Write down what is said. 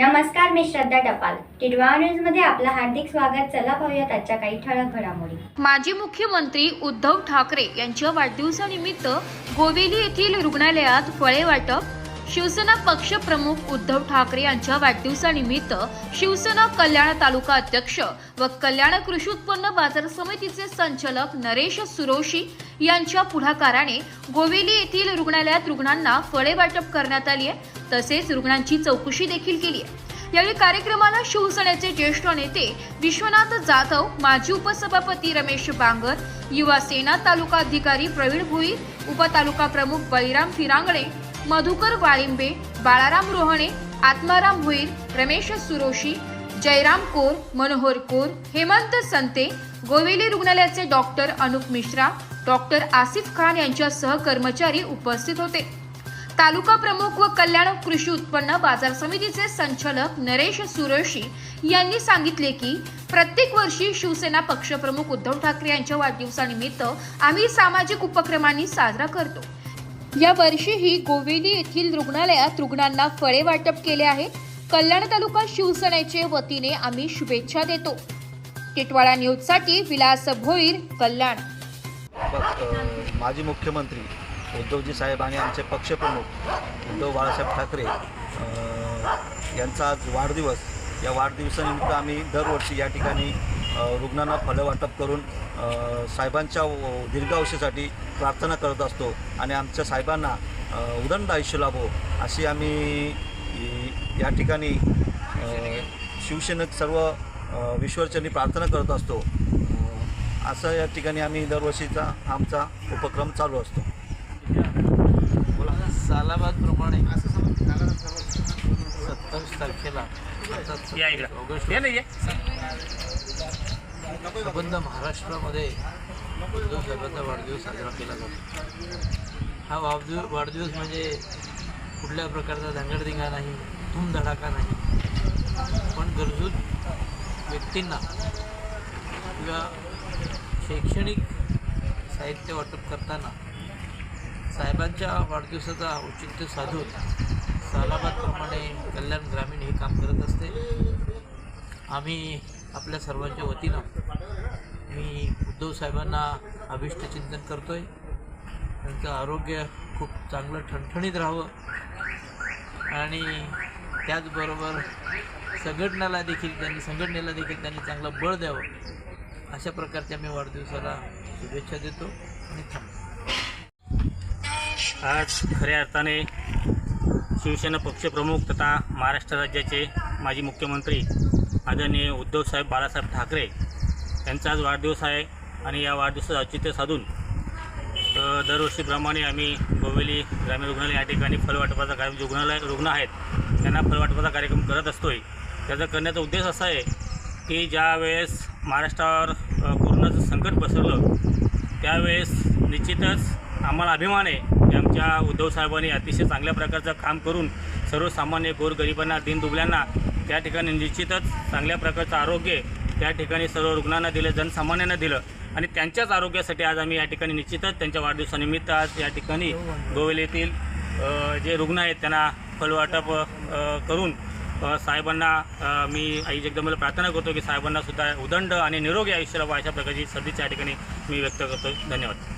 नमस्कार मी श्रद्धा टपाल. टिडवा न्यूजमध्ये आपलं हार्दिक स्वागत. चला पाहूयात आजच्या काही ठळक घडामोडी. माजी मुख्यमंत्री उद्धव ठाकरे यांच्या वाढदिवसानिमित्त गोवेली येथील रुग्णालयात फळे वाटप शिवसेना पक्ष प्रमुख उद्धव ठाकरे यांच्या वाढदिवसानिमित्त शिवसेना कल्याण तालुका अध्यक्ष व कल्याण कृषी उत्पन्न बाजार समितीचे संचालक नरेश सुरोशी यांच्या पुढाकाराने गोवेली येथील रुग्णालयात रुग्णांना फळे वाटप करण्यात आली आहे. तसेच रुग्णांची चौकशी देखील केली आहे. यावेळी कार्यक्रमाला शिवसेनेचे ज्येष्ठ नेते विश्वनाथ जाधव माजी उपसभापती रमेश बांगर युवा सेना तालुका अधिकारी प्रवीण भोईर उपतालुका प्रमुख बळीराम फिरांगणे मधुकर वाळिंबे बाळाराम रोहणे आत्माराम भोईर रमेश सुरोशी जयराम कोर मनोहर कोर हेमंत संते गोवेली रुग्णालयाचे डॉक्टर अनुप मिश्रा डॉक्टर आसिफ खान यांच्यासह कर्मचारी उपस्थित होते. तालुका प्रमुख व कल्याण कृषी उत्पन्न बाजार समितीचे संचालक नरेश सुरोशी यांनी सांगितले की प्रत्येक वर्षी शिवसेना पक्षप्रमुख उद्धव ठाकरे यांच्या वाढदिवसानिमित्त आम्ही सामाजिक उपक्रमांनी साजरा करतो. या वर्षीही गोवेली येथील रुग्णालयात रुग्णांना फळे वाटप केले आहे. कल्याण तालुका शिवसेनेचे वतीने आम्ही शुभेच्छा देतो. टिटवाळा न्यूजसाठी विलास भोईर कल्याण. माजी मुख्यमंत्री उद्धवजी साहेब आणि आमचे पक्षप्रमुख उद्धव बाळासाहेब ठाकरे यांचा आज वाढदिवस. या वाढदिवसानिमित्त आम्ही दरवर्षी या ठिकाणी रुग्णांना फळं वाटप करून साहेबांच्या व- दीर्घायुष्यासाठी प्रार्थना करत असतो आणि आमच्या साहेबांना उदंड आयुष्य लाभो अशी आम्ही या ठिकाणी शिवसेनेत सर्व विश्वचरणी प्रार्थना करत असतो. असं या ठिकाणी आम्ही दरवर्षीचा आमचा उपक्रम चालू असतो. सालाबादप्रमाणे सत्तावीस तारखेला. ऑगस्ट संबंध महाराष्ट्रामध्ये उद्धव साहेबांचा वाढदिवस साजरा केला जातो. हा वाढदिवस वाढदिवस म्हणजे कुठल्या प्रकारचा धांगडधिंगा नाही धूमधडाका नाही. पण गरजू व्यक्तींना किंवा शैक्षणिक साहित्य वाटप करताना साहेबांच्या वाढदिवसाचा औचित्य साधून सालाबादप्रमाणे कल्याण ग्रामीण हे काम करत असते. आम्ही आपल्या सर्वांच्या वतीनं मी उद्धव साहेबांना अभिष्ट चिंतन करतो आहे त्यांचं आरोग्य खूप चांगलं ठणठणीत राहावं. आणि त्याचबरोबर संघटनेला देखील त्यांनी संघटनेला देखील त्यांनी चांगलं बळ द्यावं. अशा प्रकारच्या मी वाढदिवसाला शुभेच्छा देतो आणि थांबतो. आज खऱ्या अर्थाने शिवसेना पक्षप्रमुख तथा महाराष्ट्र राज्याचे माजी मुख्यमंत्री आदरणीय उद्धवसाहेब बाळासाहेब ठाकरे यांचा आज वाढदिवस आहे आणि या वाढदिवसाचं औचित्य साधून दरवर्षीप्रमाणे आम्ही गोवेली ग्रामीण रुग्णालय या ठिकाणी फलवाटपाचा कार्यक्रम रुग्णालय रुग्ण आहेत त्यांना फलवाटपाचा कार्यक्रम करत असतो आहे त्याचा करण्याचा उद्देश असा आहे की ज्या वेळेस महाराष्ट्रावर कोरोनाचं संकट पसरलं त्यावेळेस निश्चितच आम्हाला अभिमान आहे की आमच्या उद्धवसाहेबांनी अतिशय चांगल्या प्रकारचं काम करून सर्वसामान्य गोरगरिबांना दिनदुबल्यांना त्या ठिकाणी निश्चितच चांगल्या प्रकारचं आरोग्य त्या ठिकाणी सर्व रुग्णांना दिलं जनसामान्यांना दिलं. आणि त्यांच्याच आरोग्यासाठी आज आम्ही या ठिकाणी निश्चितच त्यांच्या वाढदिवसानिमित्त आज या ठिकाणी गोवेलीतील जे रुग्ण आहेत त्यांना फलवाटप करून साहेबांना मी आई जगदंबेला प्रार्थना करतो की साहेबांनासुद्धा उदंड आणि निरोगी आयुष्य लाभो अशा प्रकारची सदिच्छा या ठिकाणी मी व्यक्त करतो. धन्यवाद.